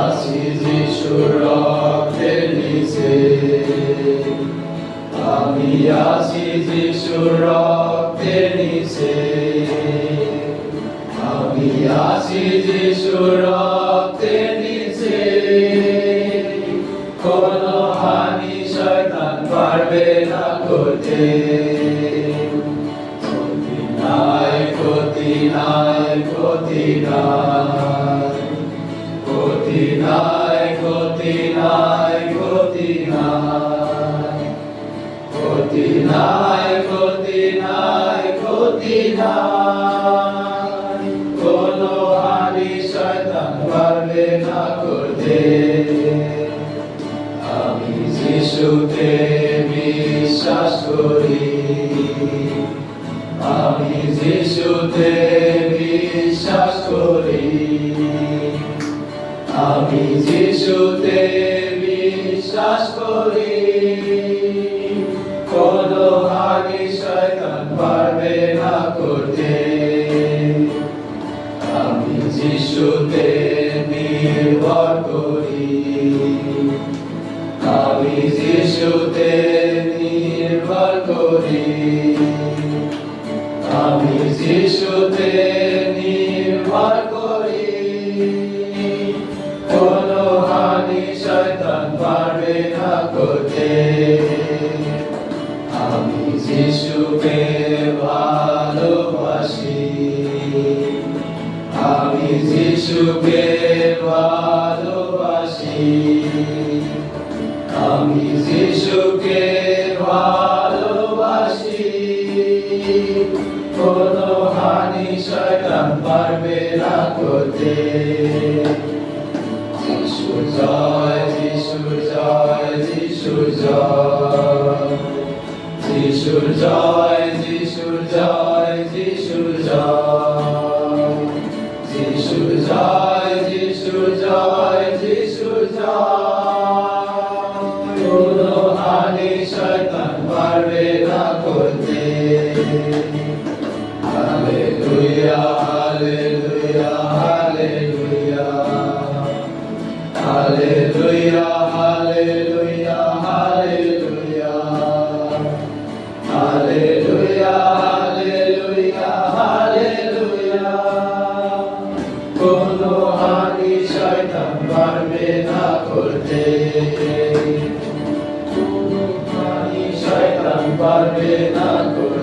আসি যিশুর রক্তের নিচে আমি আসি যিশুর নিচে আমি আসি যিশুর রক্তের নিচে কোন হানি শয়তান পারবে না করতে নাই ক্ষতি নাই ক্ষতি নাই ক্ষতি নাই ক্ষতি নাই ক্ষতি নাই কোন হানি শয়তান পারবে আমি যিশুতে বিশ্বাস করি। আমি যিশুতে বিশ্বাস করি। আমি যিশুতে বিশ্বাস করি, কোন হানি শয়তান পারবে না করতে। আমি যিশুতে নির্ভর করি, আমি যিশুতে নির্ভর করি। আমি যিশুতে নির্ভর করি করতে। আমি যিশুকে ভালোবাসি। আমি যিশুকে ভালোবাসি। আমি যিশুকে ভালোবাসি। হানি পারবে না করতে। যিশু জয় যিশু জয় যিশু জয় যিশু জয় যিশু জয় যিশু জয় যিশু জয়। কোন হানি শয়তান পারবে না করতে। Hallelujah hallelujah hallelujah. হালেলুয়া। হানি শয়তান পারবে না করতে। হানি শয়তান পারবে না করতে।